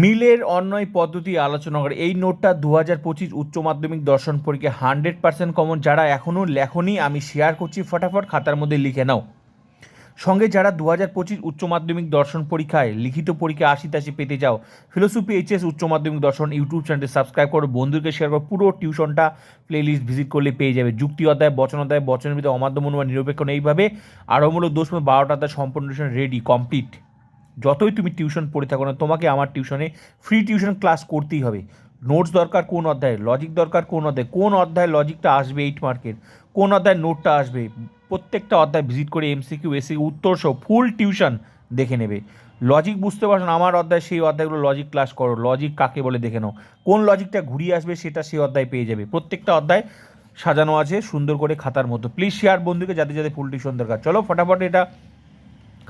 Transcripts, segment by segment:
মিলের অন্যয় পদ্ধতি আলোচনা করে। এই নোটটা দু হাজার পঁচিশ উচ্চ মাধ্যমিক দর্শন পরীক্ষা হান্ড্রেড পার্সেন্ট কমন যারা এখনও লেখনি, আমি শেয়ার করছি ফটাফট, খাতার মধ্যে লিখে নাও। সঙ্গে যারা দু হাজার পঁচিশ উচ্চ মাধ্যমিক দর্শন পরীক্ষায়, লিখিত পরীক্ষা আশি তাশি পেতে যাও ফিলোসফি এইচএস উচ্চ মাধ্যমিক দর্শন ইউটিউব চ্যানেলটি সাবস্ক্রাইব করো। বন্ধুকে শেয়ার করো। পুরো টিউশনটা প্লেলিস্ট ভিজিট করলে পেয়ে যাবে। যুক্তি অধ্যায়, বচন অধ্যায়, বচনের ভিতরে অমাধ্যম অনুমান নিরপেক্ষ এইভাবে। আরম্ভমূলক দোষ বারোটা অধ্যায় সম্পূর্ণ রেডি কমপ্লিট যতই তুমি টিউশন পড়ে থাকো না, তোমাকে আমার টিউশনে ফ্রি টিউশন ক্লাস করতেই হবে। নোটস দরকার কোন অধ্যায়ে? লজিক দরকার কোন অধ্যায়ে? কোন অধ্যায়ে লজিকটা আসবে এইট মার্কের কোন অধ্যায় নোটটা আসবে? প্রত্যেকটা অধ্যায় ভিজিট করে এমসিকিউ এসি উত্তর সহ ফুল টিউশন দেখে নেবে। লজিক বুঝতে পারছ আমার অধ্যায় সেই অধ্যায়গুলো লজিক ক্লাস করো। লজিক কাকে বলে দেখে নাও। কোন লজিকটা ঘুরিয়ে আসবে সেটা সেই অধ্যায় পেয়ে যাবে। প্রত্যেকটা অধ্যায় সাজানো আছে, সুন্দর করে খাতার মতো প্লিজ শেয়ার বন্ধুকে যাতে যাতে ফুল টিউশন দরকার। চলো, ফটাফট এটা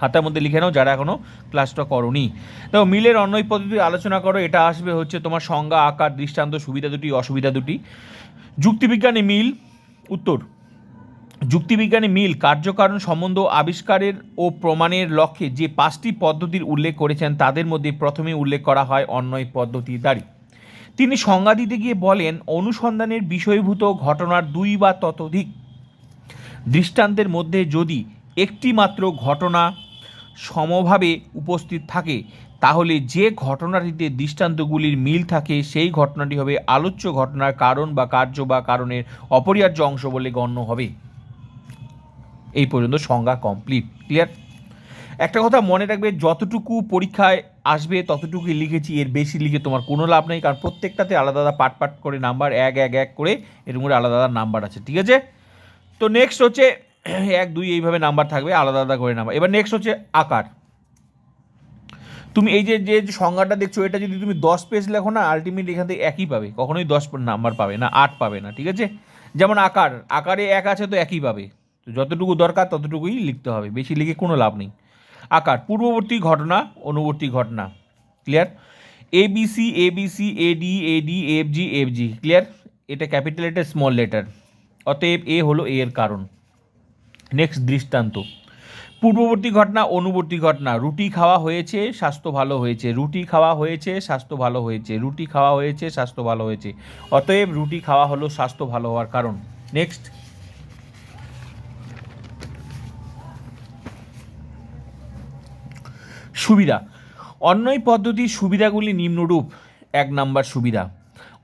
খাতার মধ্যে লিখে নাও, যারা এখনও ক্লাসটা করনি। দেখো, মিলের অন্যই পদ্ধতি আলোচনা করো, এটা আসবে হচ্ছে তোমার সংজ্ঞা, আকার, দৃষ্টান্ত, সুবিধা দুটি, অসুবিধা দুটি। যুক্তিবিজ্ঞানী মিল, উত্তর। যুক্তিবিজ্ঞানে মিল, কার্যকারণ সম্বন্ধ আবিষ্কারের ও প্রমাণের লক্ষ্যে যে পাঁচটি পদ্ধতির উল্লেখ করেছেন, তাদের মধ্যে প্রথমে উল্লেখ করা হয় অন্যয় পদ্ধতি দাঁড়ি তিনি সংজ্ঞা দিতে গিয়ে বলেন, অনুসন্ধানের বিষয়ভূত ঘটনার দুই বা ততোধিক দৃষ্টান্তের মধ্যে যদি একটি মাত্র ঘটনা সমভাবে উপস্থিত থাকে, তাহলে যে ঘটনাটিতে দৃষ্টান্তগুলির মিল থাকে, সেই ঘটনাটি হবে আলোচ্য ঘটনার কারণ বা কার্য বা কারণের অপরিহার্য অংশ বলে গণ্য হবে। এই পর্যন্ত সংজ্ঞা কমপ্লিট ক্লিয়ার একটা কথা মনে রাখবে, যতটুকু পরীক্ষায় আসবে ততটুকুই লিখেছি, এর বেশি লিখে তোমার কোনো লাভ নেই, কারণ প্রত্যেকটাতে আলাদা আলাদা পাট পাট করে নাম্বার এক এক এক করে এর করে আলাদা আলাদা নাম্বার আছে, ঠিক আছে? তো নেক্সট হচ্ছে এক, দুই, এইভাবে নাম্বার থাকবে, আলাদা আলাদা করে নাম্বার। এবার নেক্সট হচ্ছে আকার। তুমি এই যে যে সংজ্ঞাটা দেখছ, এটা যদি তুমি দশ পেজ লেখো না আলটিমেট এখান থেকে একই পাবে। কখনোই দশ নাম্বার পাবে না, আট পাবে না, ঠিক আছে? যেমন আকার, আকারে এক আছে তো একই পাবে। তো যতটুকু দরকার, ততটুকুই লিখতে হবে, বেশি লিখে কোনো লাভ নেই। আকার, পূর্ববর্তী ঘটনা, অনুবর্তী ঘটনা clear A B C A B C A D A D F G F G clear এটা ক্যাপিটাল লেটার স্মল লেটার অতএব এ হলো এ এর কারণ। নেক্সট দৃষ্টান্ত। পূর্ববর্তী ঘটনা, অনুবর্তী ঘটনা। রুটি খাওয়া হয়েছে, স্বাস্থ্য ভালো হয়েছে। রুটি খাওয়া হয়েছে, স্বাস্থ্য ভালো হয়েছে। রুটি খাওয়া হয়েছে, স্বাস্থ্য ভালো হয়েছে। অতএব রুটি খাওয়া হলো স্বাস্থ্য ভালো হওয়ার কারণ। নেক্সট সুবিধা। অন্যই পদ্ধতির সুবিধাগুলি নিম্নরূপ। এক নাম্বার সুবিধা।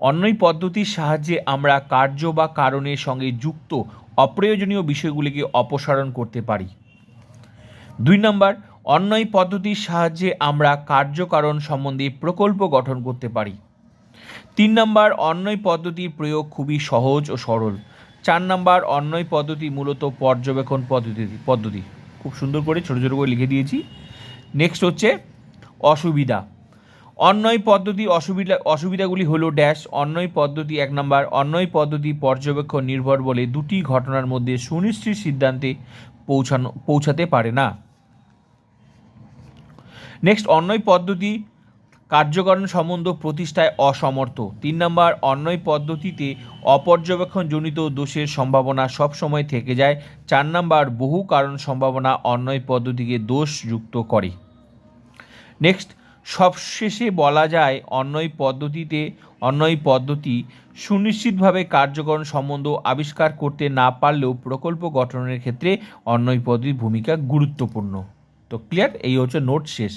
অন্যই পদ্ধতির সাহায্যে আমরা কার্য বা কারণের সঙ্গে যুক্ত অপ্রয়োজনীয় বিষয়গুলিকে অপসারণ করতে পারি। দুই নম্বর, অন্যয় পদ্ধতির সাহায্যে আমরা কার্যকারণ সম্বন্ধে প্রকল্প গঠন করতে পারি। তিন নম্বর, অন্যয় পদ্ধতির প্রয়োগ খুবই সহজ ও সরল। চার নম্বর, অন্যয় পদ্ধতি মূলত পর্যবেক্ষণ পদ্ধতি পদ্ধতি। খুব সুন্দর করে, ছোটো ছোটো করে লিখে দিয়েছি। নেক্সট হচ্ছে অসুবিধা। অন্যয় পদ্ধতি অসুবিধা, অসুবিধাগুলি হল ড্যাশ অন্যয় পদ্ধতি এক নম্বর অন্যয় পদ্ধতি পর্যবেক্ষণ নির্ভর বলে দুটি ঘটনার মধ্যে সুনিশ্চিত সিদ্ধান্তে পৌঁছানো, পৌঁছাতে পারে না। নেক্সট অন্যয় পদ্ধতি কার্যকরণ সম্বন্ধ প্রতিষ্ঠায় অসমর্থ। তিন নম্বর অন্যয় পদ্ধতিতে অপর্যবেক্ষণজনিত দোষের সম্ভাবনা সবসময় থেকে যায়। চার নম্বর বহু কারণ সম্ভাবনা অন্যয় পদ্ধতিকে দোষযুক্ত করে। নেক্সট সবশেষে বলা যায় অন্যয় পদ্ধতিতে অন্যয় পদ্ধতি সুনিশ্চিতভাবে কার্যকরণ সম্বন্ধ আবিষ্কার করতে না পারলেও প্রকল্প গঠনের ক্ষেত্রে অন্যয় পদ্ধতির ভূমিকা গুরুত্বপূর্ণ। তো ক্লিয়ার এই হচ্ছে নোট শেষ।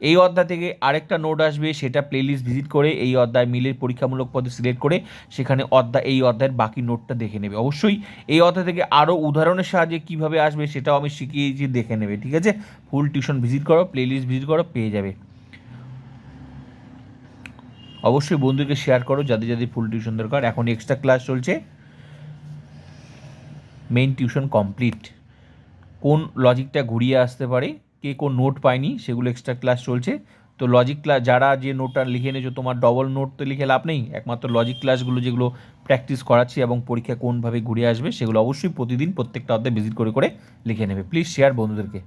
এই অধ্যায় থেকে আরেকটা নোট আসবে, সেটা প্লেলিস্ট ভিজিট করে এই অধ্যায় মিলের পরীক্ষামূলক পদে সিলেক্ট করে সেখানে অধ্যায়, এই অধ্যায়ের বাকি নোটটা দেখে নেবে। অবশ্যই এই অধ্যায় থেকে আরও উদাহরণের সাহায্যে কীভাবে আসবে সেটাও আমি শিখিয়েছি, দেখে নেবে, ঠিক আছে? ফুল টিউশন ভিজিট করো প্লেলিস্ট ভিজিট করো, পেয়ে যাবে। অবশ্যই বন্ধুকে শেয়ার করো যাদের যাদের ফুল টিউশন দরকার। এখন এক্সট্রা ক্লাস চলছে। মেইন টিউশন কমপ্লিট কোন লজিকটা ঘুরিয়ে আসতে পারে, কে কোন নোট পায়নি, সেগুলো এক্সট্রা ক্লাস চলছে। তো লজিক ক্লাস যারা যে নোটটা লিখে এনেছো, তোমার ডবল নোট তো লিখে লাভ নেই। একমাত্র লজিক ক্লাসগুলো যেগুলো প্র্যাকটিস করাচ্ছি এবং পরীক্ষা কোনভাবে ঘুরে আসবে, সেগুলো অবশ্যই প্রতিদিন প্রত্যেকটা অধ্যায় ভিজিট করে করে লিখে নেবে। প্লিজ শেয়ার বন্ধুদেরকে।